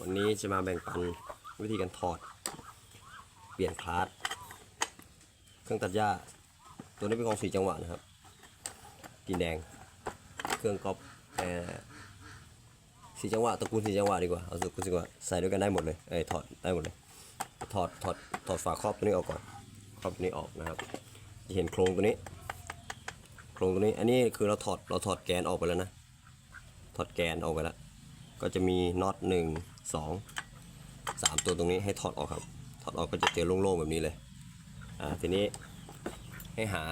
วันนี้จะมาแบ่งปันวิธีการถอด เปลี่ยนคลาสเครื่องตัดหญ้า ตัวนี้เป็นของสีจังหวะนะครับกินแดง เครื่องก๊อปเอ่อสีจังหวะตระกูลสีจังหวะดีกว่าเอาตระกูลสีจังหวะใส่ด้วยกันได้หมดเลยเอ้ถอดได้หมดเลยถอดถอดถอดฝาครอบตัวนี้ออกก่อนครอบตัวนี้ออกนะครับจะเห็นโครงตัวนี้ โครงตัวนี้อันนี้คือเราถอดเราถอดแกนออกไปแล้วนะถอดแกนออกไปแล้ว ก็จะมีน็อตหนึ่งสองสามตัวตรงนี้ให้ถอดออกครับ ถอดออกก็จะเจอโล่งๆแบบนี้เลยอ่าทีนี้ให้หา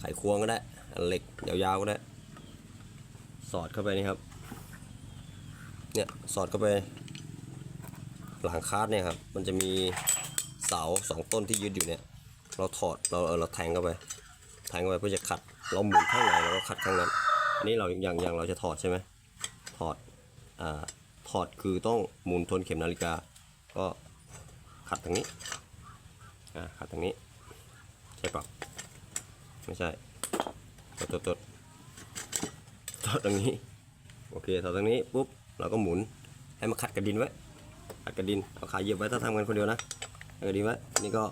ไขควงก็ได้เหล็กยาวๆก็ได้ สอดเข้าไปนี่ครับเนี่ยสอดเข้าไป หลังคาดเนี่ยครับมันจะมีเสาสองต้นที่ยึดอยู่เนี่ย เราถอดเราเออเราแทงเข้าไปแทงเข้าไปเพื่อจะขัดเราหมุนข้างไหนเราก็ขัดข้างนั้นอันนี้เราอย่างอย่างเราจะถอดใช่ไหมถอด ถอดคือต้องหมุนทวนเข็มนาฬิกา ก็ขัดทางนี้ขัดทางนี้ ใช่ปะไม่ใช่ตดตดตดถอดตรงนี้ โอเคถอดตรงนี้ปุ๊บเราก็หมุนให้มันขัดกระดินไว้ขัดกระดินเอาขาเหยียบไว้ถ้าทำกันคนเดียวนะขัดกระดินไว้นี่ก็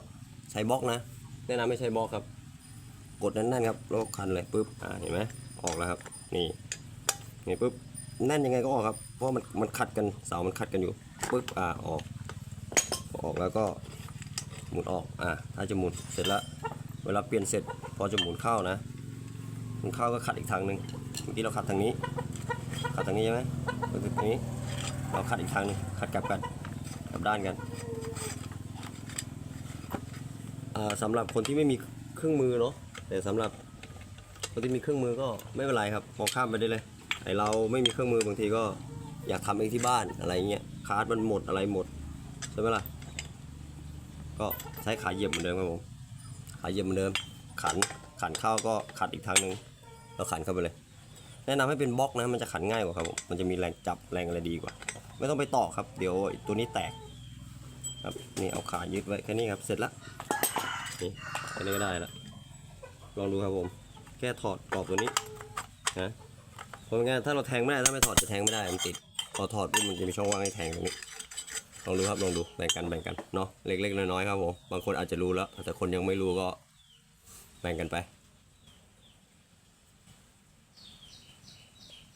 ใช้บล็อกนะ แนะนำไม่ใช้บล็อกครับ กดแน่นๆครับแล้วก็คันเลยปุ๊บอ่าเห็นไหมออกแล้วครับ นี่นี่ปุ๊บแน่นยังไงก็ออกครับ ราะมันมันขัดกันเสามันขัดกันอยู่ปุ๊บอ่าออกออกแล้วก็หมุนออกอ่าถ้าจะหมุนเสร็จแล้วเวลาเปลี่ยนเสร็จพอจะหมุนเข้านะหมุนเข้าก็ขัดอีกทางหนึ่งเมื่อกี้เราขัดทางนี้ขัดทางนี้ใช่ไหมทางนี้เราขัดอีกทางนึงขัดกลับกันกลับด้านกันอ่าสำหรับคนที่ไม่มีเครื่องมือเนาะแต่สำหรับคนที่มีเครื่องมือก็ไม่เป็นไรครับมองข้ามไปได้เลยไอเราไม่มีเครื่องมือบางทีก็ อยากทำเองที่บ้านอะไรเงี้ยคาร์ดมันหมดอะไรหมดใช่ไหมล่ะก็ใช้ขาเหยียบเหมือนเดิมครับผมขาเหยียบเหมือนเดิม ขันขันเข้าก็ขัดอีกทางหนึ่งแล้วขันเข้าไปเลย แนะนำให้เป็นบล็อกนะมันจะขันง่ายกว่าครับผมมันจะมีแรงจับแรงอะไรดีกว่า ไม่ต้องไปต่อครับ เดี๋ยวตัวนี้แตกครับนี่เอาขายึดไว้แค่นี้ครับเสร็จละนี่แค่นี้ก็ได้ละลองดูครับผมแค่ถอดกรอบตัวนี้นะเพราะงั้นถ้าเราแทงไม่ได้ถ้าไม่ถอดจะแทงไม่ได้มันติด พอถอดปุ๊บมันจะมีช่องว่างให้แทงตรงนี้ลองดูครับลองดูแบ่งกันแบ่งกันเนาะเล็กๆน้อยๆครับผมบางคนอาจจะรู้แล้ว แต่คนยังไม่รู้ก็แบ่งกันไป